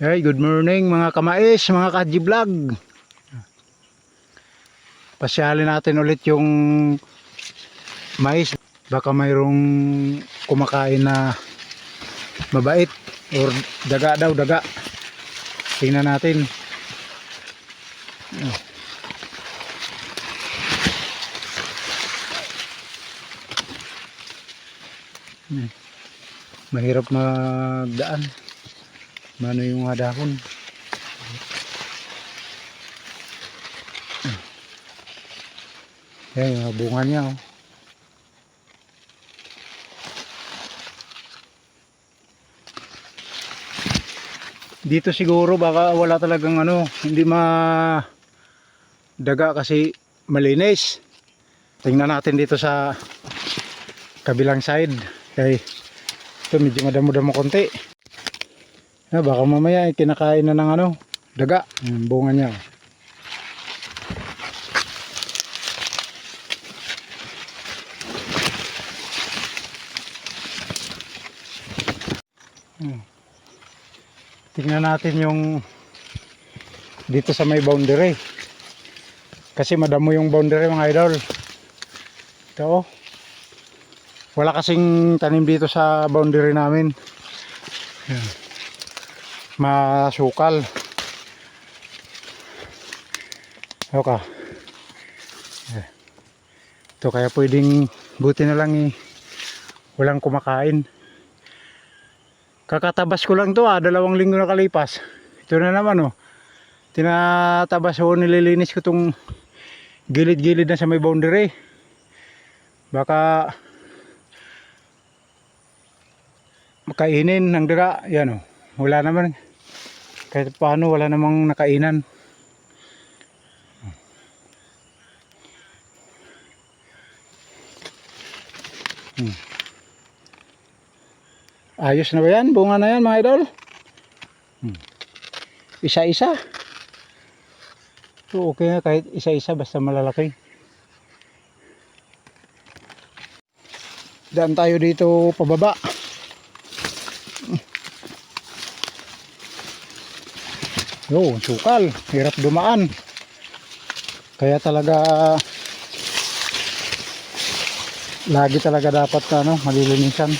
Hey, good morning mga kamais, mga kaji vlog. Pasyalin natin ulit yung mais. Baka mayroong kumakain na mabait or daga daw, daga. Tingnan natin. Hmm. Mahirap magdaan. Mano yung mga dahon? Yan, yung bunga niya. Oh. Dito siguro baka wala talagang ano, hindi ma daga kasi malinis. Tingnan natin dito sa kabilang side. Kay ito medyo madamo-damo konti. Ah, baka mamaya ay kinakain na ng ano, daga, yung bunga niya. Hmm. Tingnan natin yung dito sa may boundary. Kasi madamo yung boundary mga idol. Ito oh. Wala kasing tanim dito sa boundary namin. Yan masukal. Okay. Eh. Ito kaya pwedeng buti na lang eh, walang kumakain. Kakatabas ko lang to ah, dalawang linggo na kalipas. Ito na naman oh. Tinatabas ko, nililinis ko tong gilid-gilid na sa may boundary. Baka makainin ng daga. Yan oh. Wala naman kahit paano wala namang nakainan. Hmm. ayos na ba yan? Bunga na yan mga idol? Hmm. isa isa so okay nga kahit isa isa basta malalaki. Daan tayo dito pababa Yo, sukal, hirap dumaan. Kaya talaga lagi talaga dapat ano, malilinisan.